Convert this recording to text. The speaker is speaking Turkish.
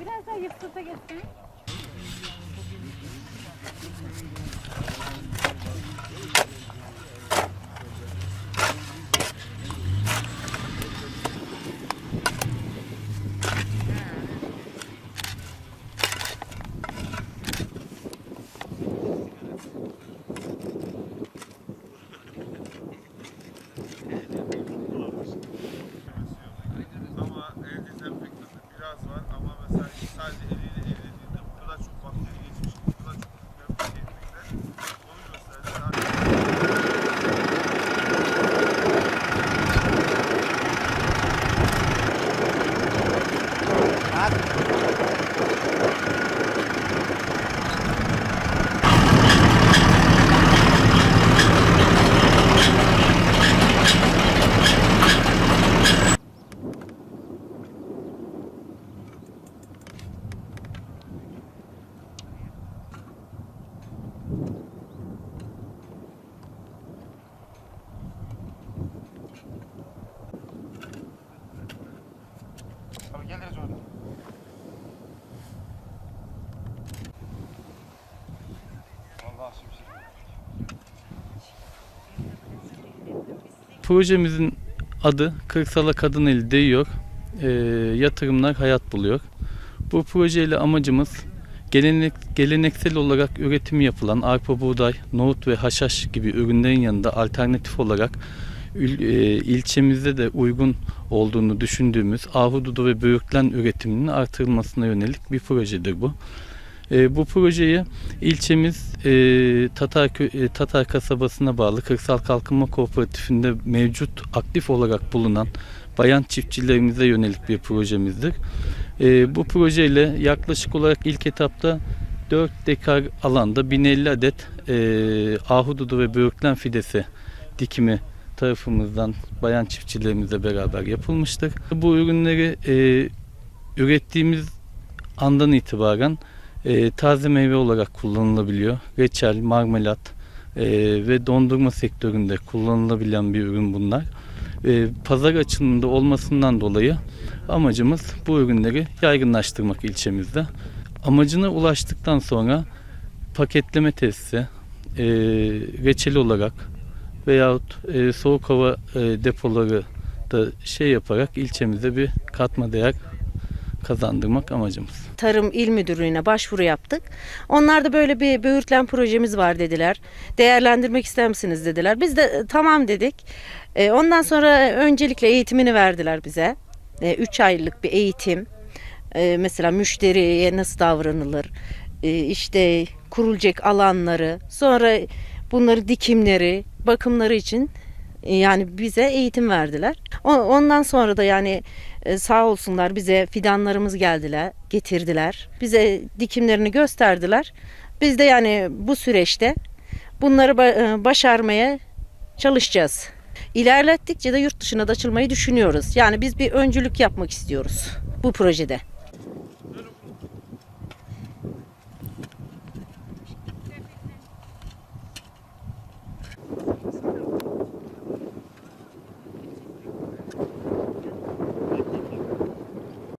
Biraz daha yıldızda geçsin. Projemizin adı Kırsala Kadın Eli Değiyor. Ee, yatırımlar hayat buluyor. Bu projeyle amacımız gelenek, geleneksel olarak üretimi yapılan arpa, buğday, nohut ve haşhaş gibi ürünlerin yanında alternatif olarak ül- e, ilçemizde de uygun olduğunu düşündüğümüz ahududu ve böğürtlen üretiminin artırılmasına yönelik bir projedir bu. E, bu projeyi ilçemiz e, Tatar, e, Tatar kasabasına bağlı Kırsal Kalkınma Kooperatifinde mevcut aktif olarak bulunan bayan çiftçilerimize yönelik bir projemizdir. E, bu projeyle yaklaşık olarak ilk etapta 4 dekar alanda 1050 adet e, ahududu ve böğürtlen fidesi dikimi tarafımızdan bayan çiftçilerimizle beraber yapılmıştır. Bu ürünleri e, ürettiğimiz andan itibaren e, taze meyve olarak kullanılabiliyor. Reçel, marmelat e, ve dondurma sektöründe kullanılabilen bir ürün bunlar. E, pazar açılımında olmasından dolayı amacımız bu ürünleri yaygınlaştırmak ilçemizde. Amacına ulaştıktan sonra paketleme tesisi, e, reçel olarak veyahut e, soğuk hava e, depoları da şey yaparak ilçemize bir katma değer kazandırmak amacımız. Tarım İl Müdürlüğü'ne başvuru yaptık. Onlar da böyle bir böğürtlen projemiz var dediler. Değerlendirmek ister misiniz dediler. Biz de e, tamam dedik. E, Ondan sonra öncelikle eğitimini verdiler bize. 3 aylık bir eğitim. E, Mesela müşteriye nasıl davranılır? e, işte kurulacak alanları, sonra bunları dikimleri, bakımları için e, yani bize eğitim verdiler. Ondan sonra da yani e, sağ olsunlar bize fidanlarımız geldiler, getirdiler. Bize dikimlerini gösterdiler. Biz de yani bu süreçte bunları e, başarmaya çalışacağız. İlerlettikçe de yurt dışına da açılmayı düşünüyoruz. Yani biz bir öncülük yapmak istiyoruz bu projede.